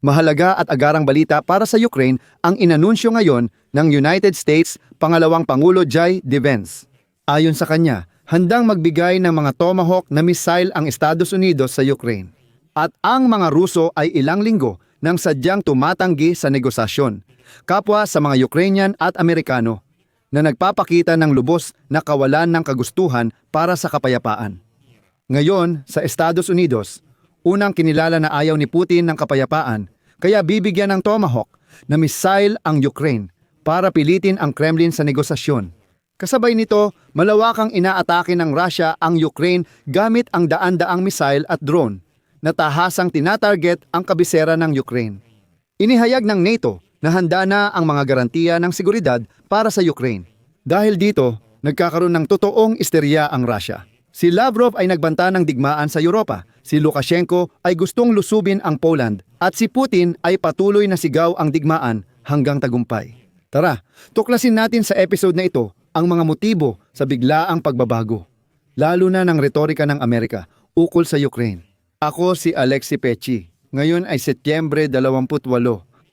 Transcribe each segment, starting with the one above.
Mahalaga at agarang balita para sa Ukraine ang inanunsyo ngayon ng United States pangalawang Pangulo Jai Vance. Ayon sa kanya, handang magbigay ng mga Tomahawk na missile ang Estados Unidos sa Ukraine. At ang mga Ruso ay ilang linggo nang sadyang tumatanggi sa negosasyon, kapwa sa mga Ukrainian at Amerikano, na nagpapakita ng lubos na kawalan ng kagustuhan para sa kapayapaan. Ngayon, sa Estados Unidos, unang kinilala na ayaw ni Putin ng kapayapaan, kaya bibigyan ng Tomahawk na missile ang Ukraine para pilitin ang Kremlin sa negosasyon. Kasabay nito, malawakang inaatake ng Russia ang Ukraine gamit ang daan-daang missile at drone na tahasang tinatarget ang kabisera ng Ukraine. Inihayag ng NATO na handa na ang mga garantiya ng seguridad para sa Ukraine. Dahil dito, nagkakaroon ng totoong isterya ang Russia. Si Lavrov ay nagbanta ng digmaan sa Europa. Si Lukashenko ay gustong lusubin ang Poland. At si Putin ay patuloy na sigaw ang digmaan hanggang tagumpay. Tara, tuklasin natin sa episode na ito ang mga motibo sa biglaang pagbabago. Lalo na ng retorika ng Amerika ukol sa Ukraine. Ako si Alexi Pechi. Ngayon ay Setyembre 28.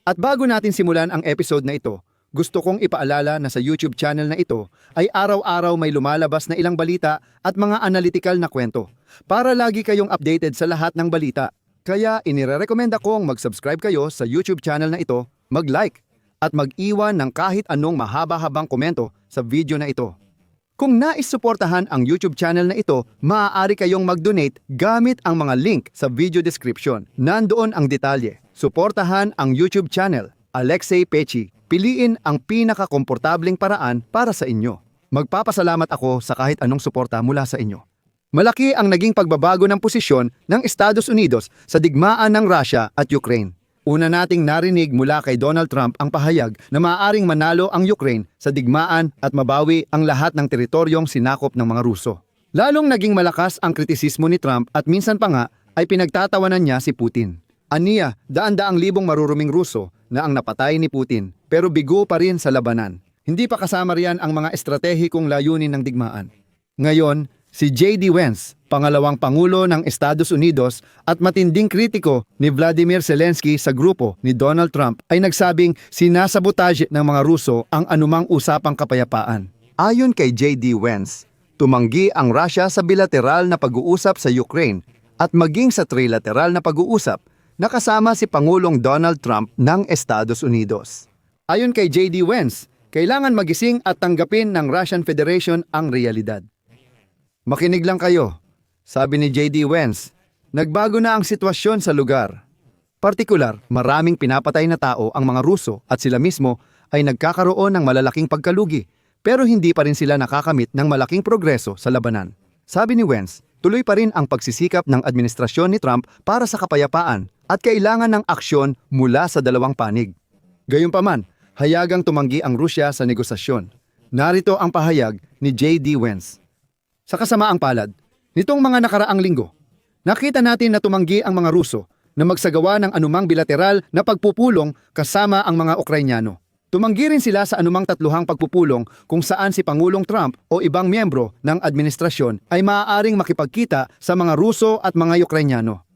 At bago natin simulan ang episode na ito, gusto kong ipaalala na sa YouTube channel na ito ay araw-araw may lumalabas na ilang balita at mga analytical na kwento para lagi kayong updated sa lahat ng balita. Kaya inirerekomenda kong mag-subscribe kayo sa YouTube channel na ito, mag-like, at mag-iwan ng kahit anong mahaba-habang komento sa video na ito. Kung nais suportahan ang YouTube channel na ito, maaari kayong mag-donate gamit ang mga link sa video description. Nandoon ang detalye. Suportahan ang YouTube channel, Alexei Pechi. Piliin ang pinakakomportabling paraan para sa inyo. Magpapasalamat ako sa kahit anong suporta mula sa inyo. Malaki ang naging pagbabago ng posisyon ng Estados Unidos sa digmaan ng Russia at Ukraine. Una nating narinig mula kay Donald Trump ang pahayag na maaaring manalo ang Ukraine sa digmaan at mabawi ang lahat ng teritoryong sinakop ng mga Ruso. Lalong naging malakas ang kritisismo ni Trump at minsan pa nga ay pinagtatawanan niya si Putin. Aniya, daan-daang libong maruruming Ruso na ang napatay ni Putin pero bigo pa rin sa labanan. Hindi pa kasama riyan ang mga estratehikong layunin ng digmaan. Ngayon, si J.D. Vance, pangalawang pangulo ng Estados Unidos at matinding kritiko ni Vladimir Zelensky sa grupo ni Donald Trump ay nagsabing sinasabotage ng mga Ruso ang anumang usapang kapayapaan. Ayon kay J.D. Vance, tumanggi ang Russia sa bilateral na pag-uusap sa Ukraine at maging sa trilateral na pag-uusap na kasama si Pangulong Donald Trump ng Estados Unidos. Ayon kay J.D. Vance, kailangan magising at tanggapin ng Russian Federation ang realidad. Makinig lang kayo, sabi ni J.D. Vance. Nagbago na ang sitwasyon sa lugar. Partikular, maraming pinapatay na tao ang mga Ruso at sila mismo ay nagkakaroon ng malalaking pagkalugi pero hindi pa rin sila nakakamit ng malaking progreso sa labanan. Sabi ni Wentz, tuloy pa rin ang pagsisikap ng administrasyon ni Trump para sa kapayapaan at kailangan ng aksyon mula sa dalawang panig. Gayunpaman, hayagang tumanggi ang Rusya sa negosasyon. Narito ang pahayag ni J.D. Wentz. Sa kasamaang palad, nitong mga nakaraang linggo, nakita natin na tumanggi ang mga Ruso na magsagawa ng anumang bilateral na pagpupulong kasama ang mga Ukrainyano. Tumanggi rin sila sa anumang tatluhang pagpupulong kung saan si Pangulong Trump o ibang miyembro ng administrasyon ay maaaring makipagkita sa mga Ruso at mga Ukrainyano.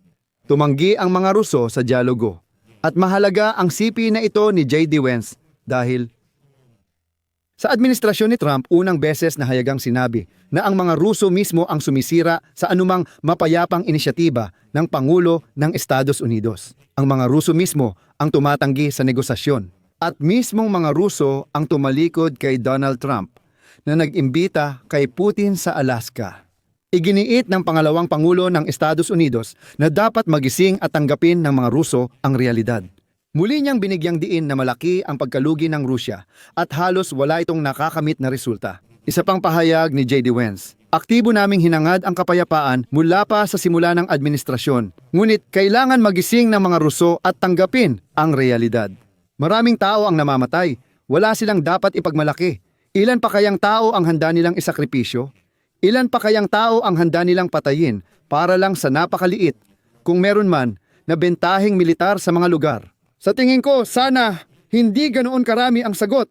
Tumanggi ang mga Ruso sa dialogo. At mahalaga ang CP na ito ni J.D. Vance dahil sa administrasyon ni Trump, unang beses na hayagang sinabi na ang mga Ruso mismo ang sumisira sa anumang mapayapang inisyatiba ng Pangulo ng Estados Unidos. Ang mga Ruso mismo ang tumatanggi sa negosasyon. At mismong mga Ruso ang tumalikod kay Donald Trump na nag-imbita kay Putin sa Alaska. Iginiit ng pangalawang Pangulo ng Estados Unidos na dapat magising at tanggapin ng mga Ruso ang realidad. Muli niyang binigyang diin na malaki ang pagkalugi ng Rusya at halos wala itong nakakamit na resulta. Isa pang pahayag ni J.D. Vance, Aktibo naming hinangad ang kapayapaan mula pa sa simula ng administrasyon. Ngunit kailangan magising ng mga Ruso at tanggapin ang realidad. Maraming tao ang namamatay. Wala silang dapat ipagmalaki. Ilan pa kayang tao ang handa nilang isakripisyo? Ilan pa kayang tao ang handa nilang patayin para lang sa napakaliit, kung meron man, na bentaheng militar sa mga lugar? Sa tingin ko, sana hindi ganoon karami ang sagot.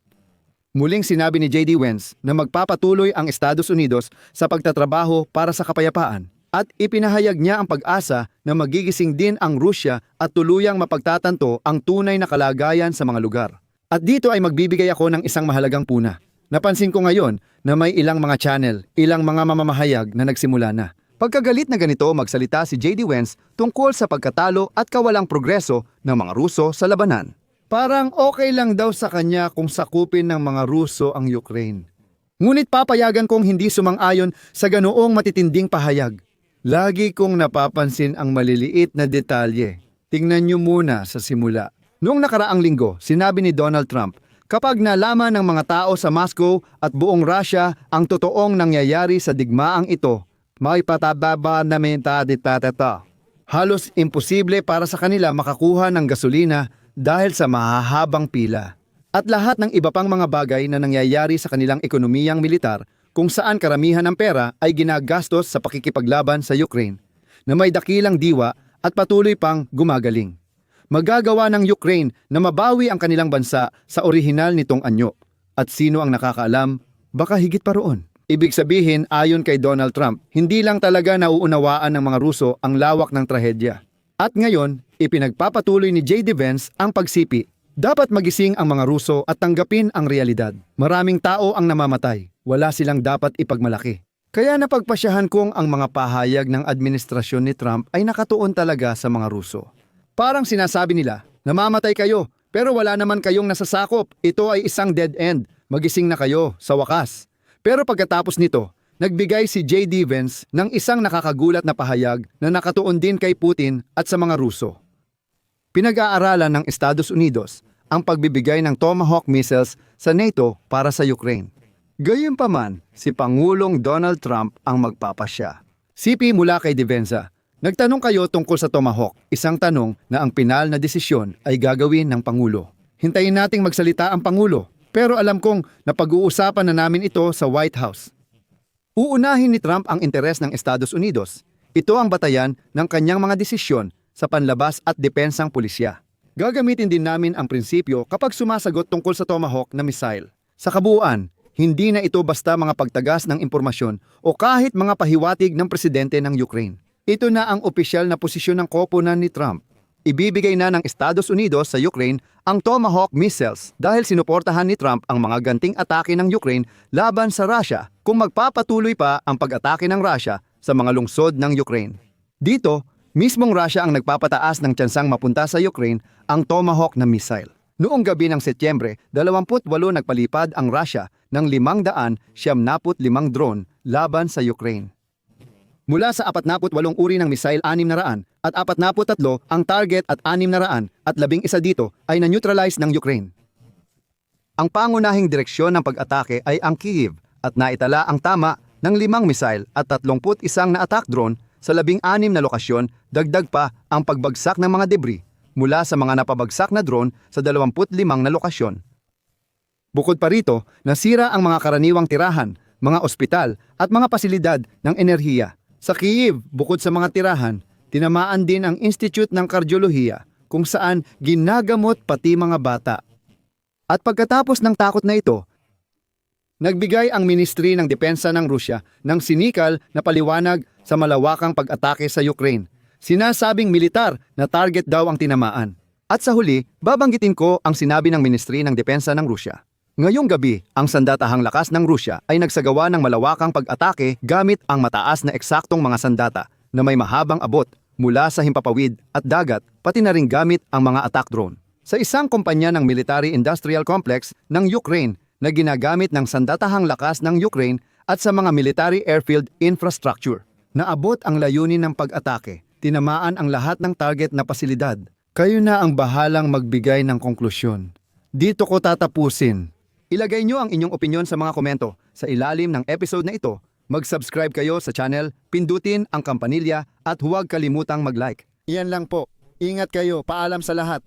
Muling sinabi ni J.D. Vance na magpapatuloy ang Estados Unidos sa pagtatrabaho para sa kapayapaan. At ipinahayag niya ang pag-asa na magigising din ang Rusya at tuluyang mapagtatanto ang tunay na kalagayan sa mga lugar. At dito ay magbibigay ako ng isang mahalagang puna. Napansin ko ngayon na may ilang mga channel, ilang mga mamamahayag na nagsimula na. Pagkagalit na ganito magsalita si J.D. Vance tungkol sa pagkatalo at kawalang progreso ng mga Ruso sa labanan. Parang okay lang daw sa kanya kung sakupin ng mga Ruso ang Ukraine. Ngunit papayagan kong hindi sumang-ayon sa ganoong matitinding pahayag. Lagi kong napapansin ang maliliit na detalye. Tingnan niyo muna sa simula. Noong nakaraang linggo, sinabi ni Donald Trump, kapag nalaman ng mga tao sa Moscow at buong Russia ang totoong nangyayari sa digmaang ito, may patababa na mentaditatatata. Halos imposible para sa kanila makakuha ng gasolina dahil sa mahahabang pila. At lahat ng iba pang mga bagay na nangyayari sa kanilang ekonomiyang militar kung saan karamihan ng pera ay ginagastos sa pakikipaglaban sa Ukraine na may dakilang diwa at patuloy pang gumagaling. Magagawa ng Ukraine na mabawi ang kanilang bansa sa orihinal nitong anyo. At sino ang nakakaalam? Baka higit pa roon. Ibig sabihin, ayon kay Donald Trump, hindi lang talaga nauunawaan ng mga Ruso ang lawak ng trahedya. At ngayon, ipinagpapatuloy ni J.D. Vance ang pagsipi. Dapat magising ang mga Ruso at tanggapin ang realidad. Maraming tao ang namamatay. Wala silang dapat ipagmalaki. Kaya napagpasyahan kong ang mga pahayag ng administrasyon ni Trump ay nakatuon talaga sa mga Ruso. Parang sinasabi nila, namamatay kayo, pero wala naman kayong nasasakop. Ito ay isang dead end. Magising na kayo sa wakas. Pero pagkatapos nito, nagbigay si J.D. Vance ng isang nakakagulat na pahayag na nakatuon din kay Putin at sa mga Ruso. Pinag-aaralan ng Estados Unidos ang pagbibigay ng Tomahawk missiles sa NATO para sa Ukraine. Gayunpaman, si Pangulong Donald Trump ang magpapasya. CP mula kay Devenza, nagtanong kayo tungkol sa Tomahawk, isang tanong na ang pinal na desisyon ay gagawin ng Pangulo. Hintayin nating magsalita ang Pangulo, pero alam kong napag-uusapan na namin ito sa White House. Uunahin ni Trump ang interes ng Estados Unidos. Ito ang batayan ng kanyang mga desisyon sa panlabas at depensang pulisya. Gagamitin din namin ang prinsipyo kapag sumasagot tungkol sa Tomahawk na missile. Sa kabuuan, hindi na ito basta mga pagtagas ng impormasyon o kahit mga pahiwatig ng presidente ng Ukraine. Ito na ang opisyal na posisyon ng koponan ni Trump. Ibibigay na ng Estados Unidos sa Ukraine ang Tomahawk missiles dahil sinuportahan ni Trump ang mga ganting atake ng Ukraine laban sa Russia kung magpapatuloy pa ang pag-atake ng Russia sa mga lungsod ng Ukraine. Dito, mismong Russia ang nagpapataas ng tsansang mapunta sa Ukraine ang Tomahawk na missile. Noong gabi ng Setyembre, 28 nagpalipad ang Russia ng 575 drone laban sa Ukraine. Mula sa 48 uri ng missile 600 at 43 ang target at 600 at 11 dito ay na-neutralize ng Ukraine. Ang pangunahing direksyon ng pag-atake ay ang Kyiv at naitala ang tama ng limang missile at 31 na attack drone sa 16 na lokasyon dagdag pa ang pagbagsak ng mga debris mula sa mga napabagsak na drone sa 25 na lokasyon. Bukod pa rito, nasira ang mga karaniwang tirahan, mga ospital at mga pasilidad ng enerhiya. Sa Kyiv, bukod sa mga tirahan, tinamaan din ang Institute ng Kardiolohiya kung saan ginagamot pati mga bata. At pagkatapos ng takot na ito, nagbigay ang Ministry ng Depensa ng Rusya ng sinikal na paliwanag sa malawakang pag-atake sa Ukraine. Sinasabing militar na target daw ang tinamaan. At sa huli, babanggitin ko ang sinabi ng Ministry ng Depensa ng Rusya. Ngayong gabi, ang sandatahang lakas ng Rusya ay nagsagawa ng malawakang pag-atake gamit ang mataas na eksaktong mga sandata na may mahabang abot mula sa himpapawid at dagat pati na rin gamit ang mga attack drone. Sa isang kumpanya ng military industrial complex ng Ukraine na ginagamit ng sandatahang lakas ng Ukraine at sa mga military airfield infrastructure. Naabot ang layunin ng pag-atake. Tinamaan ang lahat ng target na pasilidad. Kayo na ang bahalang magbigay ng konklusyon. Dito ko tatapusin. Ilagay nyo ang inyong opinion sa mga komento. Sa ilalim ng episode na ito, mag-subscribe kayo sa channel, pindutin ang kampanilya at huwag kalimutang mag-like. Iyan lang po. Ingat kayo. Paalam sa lahat.